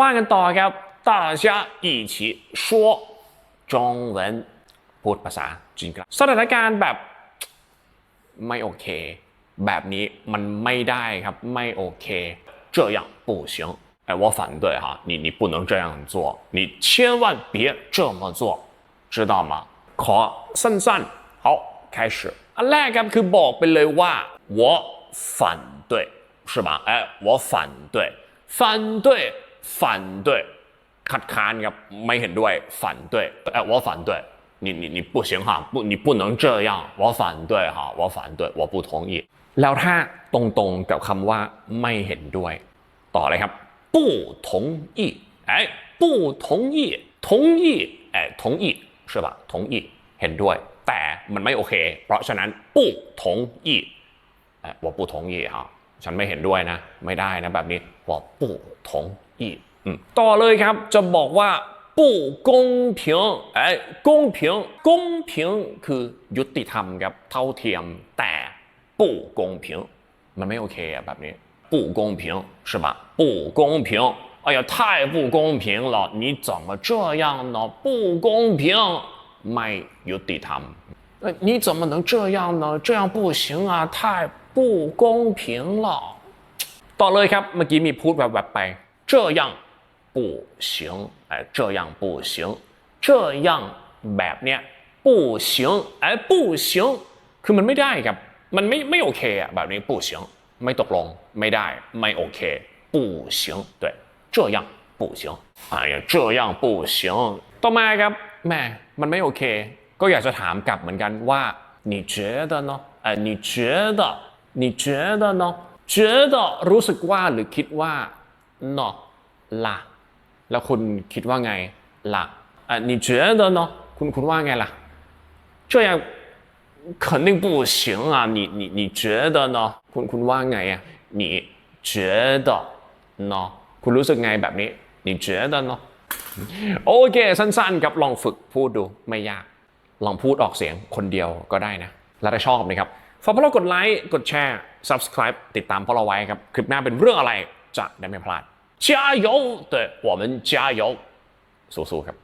ว่ากันต่อครับ大家一起说中文พูดภาษาจีนครับสถานการณ์แบบ ไม่โอเค แบบนี้มันไม่ได้ครับ ไม่โอเค这样不行哎我反对哈你你不能这样做你千万别这么做知道吗ขอสั้นๆ好开始อันแรกครับคือบอกไปเลยว่า我反对是吧哎我反对反对 反对คัดค้านครับไม่เห็นด้วย反对哎我反对你你你不行哈不你不能这样我反对哈我反对我不同意แล้วถ้าตรงๆกับคำว่าไม่เห็นด้วย ต่อเลยครับ不同意哎不同意同意哎同意是吧同意เห็นด้วย แต่มันไม่โอเค เพราะฉะนั้น不同意哎我不同意哈ฉันไม่เห็นด้วยนะ ไม่ได้นะแบบนี้我不同意 อืมต่อเลยครับจะบอกว่า不公平哎公平公平คือยุติธรรมครับเท่าเทียมแต่不公平มันไม่โอเคอะแบบนี้不公平是吧不公平哎呀太不公平了你怎么这样呢不公平ไม่ยุติธรรม呃你怎么能这样呢这样不行啊太不公平了ต่อเลยครับเมื่อกี้มีพูดแบบๆไป 这样不行哎这样不行这样แบบเนี้ย不行哎不行คือมันไม่ได้ครับ มันไม่ไม่โอเคอะแบบนี้不行ไม่ตกลงไม่ได้ไม่โอเค不行对这样不行哎呀这样不行ต่อมาครับแหม่มันไม่โอเค ก็อยากจะถามกลับเหมือนกันว่า你觉得呢哎你觉得你觉得呢觉得รู้สึกว่าหรือคิดว่า เนาะล่ะแล้วคุณคิดว่าไงล่ะอ่ะ你觉得呢คุณคุณว่าไงล่ะ这样肯定不行啊！你你你觉得呢？คุณคุณว่าไงอ่ะ你觉得呢？คุณรู้สึกไงแบบนี้你觉得呢？โอเค สั้นๆครับลองฝึกพูดดูไม่ยาก ลองพูดออกเสียงคนเดียวก็ได้นะ แล้วถ้าชอบนะครับฝากพวกเรากดไลค์กดแชร์ subscribe ติดตามพวกเราไว้ครับ คลิปหน้าเป็นเรื่องอะไร 占两片 plan 加油！对我们加油！说说什么